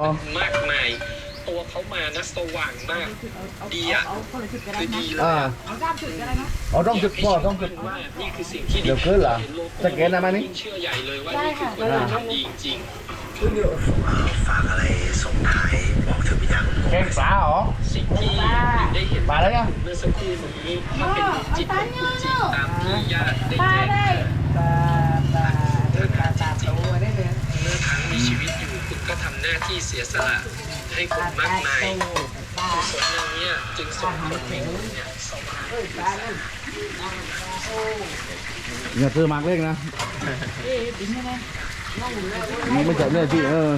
อ๋อมากมาย ตัวเขามานะสว่างมาก ดีอะเอาคนละจุดก็ได้คือนะดีเลยอ่าอะเอาด้ามจุดก็ได้นะเอาต้องจุดพ่อต้องจุดว่านี่คือสิ่งที่ดีเดี๋ยวขึ้นเหรอสแกนได้ไหมนี่ยิ่งเชื่อใหญ่เลยว่าได้นี่คือค่ะคนที่ทำดีจริงๆฝากอะไรส่งท้ายบอกถึงวิญญาณของผมแกงปลาเหรอ สิ่งที่ได้เห็นปลาอะไรอะเมื่อสักครู่นี้มันเป็นจิตของคุณจิตตามที่ญาติได้ปลาแจ้ง ได้ มา ปลาปลาเดินปลาตาโตได้เลย เมื่อครั้งมีชีวิตอยู่คุณก็ ทำหน้าที่เสียสละให้คนมากมายปลากุศลอย่างเนี้ยจึงส่งผลให้คุณเนี่ยสว่างปลานั่นอย่าซื้อมากเล็กนะเอ๊ะปิ้งใช่ไหมมันไม่ใช่เนื้อที่เออ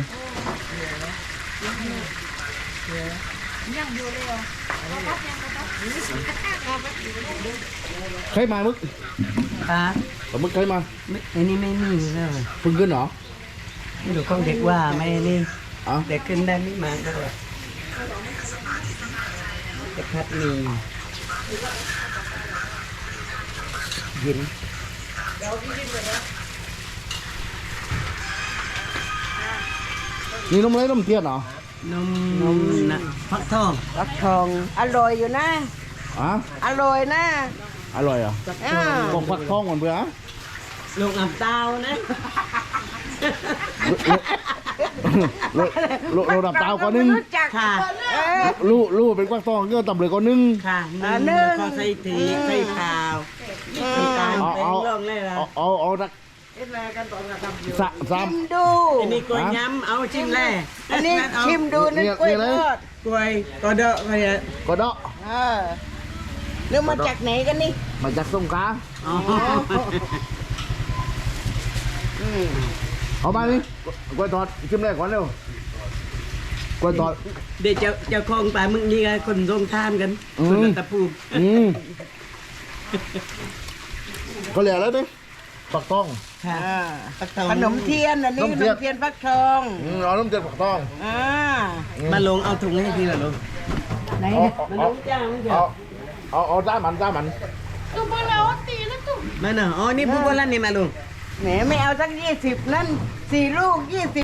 ยังอยู่เลยอะใครมามึกปลาเอามึกใครมาไม่อันนี้ไม่มีแล้วเพิ่งขึ้นเหรอ ไม่รู้ของเด็กว่าไม่นี่ อ๋อเด็กขึ้นได้ไม่มาก็เลยเด็กพัดมีเย็นนี่นมอะไรนมเทียนเหรอนมนมนะฟักทองฟักทอง อร่อยอยู่นะอะอร่อยนะ อร่อยเหรอะอ่าบอกฟักทองก่อนเพื่อลูกอับเต้านะ โลโลโลดับเตาก่อนหนึงรู้จักค่ะ เออ ลูกลูกเป็นฟักทองก็ต่ำเลยก่อนหนึงค่ะอ่านึ่งนึ่ง แล้วก็ใส่ถีใส่ข้าวน้ำตาลเอาเป็นเอาลงเลยล่ะเอาเอาเอาสักสะสาม ชิมดู อันนี้กล้วยย้ำเอาชิมแล่อันนี้เอาชิมดูนึกกล้วยทอดกล้วยก็เดาะไปเลยก็เดาะเออนึกมาจากไหนกันนี่มาจากสงขลาอ๋อ อืม เอามานี่กล้วยทอดชิมแรกก่อนเร็วกล้วยทอด เดี๋ยวเจ้าเจ้าของป่ามึงนี่ก็คนทรงทานกันอืม คนรัตภูมิอืมก็เหลือแล้วดิฟักทอง ค่ะอ่าฟักทองขนมเทียนอันนี้ขขนมนเทียน มเทียนฟักทองอืมเอาน้ำเจ็ดฟักทองอ่ามาลงเอาถุงให้พี่ละลงไหนเอามาลเอางจ้ามันเถเอาอะเอาเอาจ้ามันจ้ามันมาเนาะอ๋อนี่บุบลันนี่มาลง แหมไม่เอาสักยี่สิบนั่นสี่ลูกยี่สิบ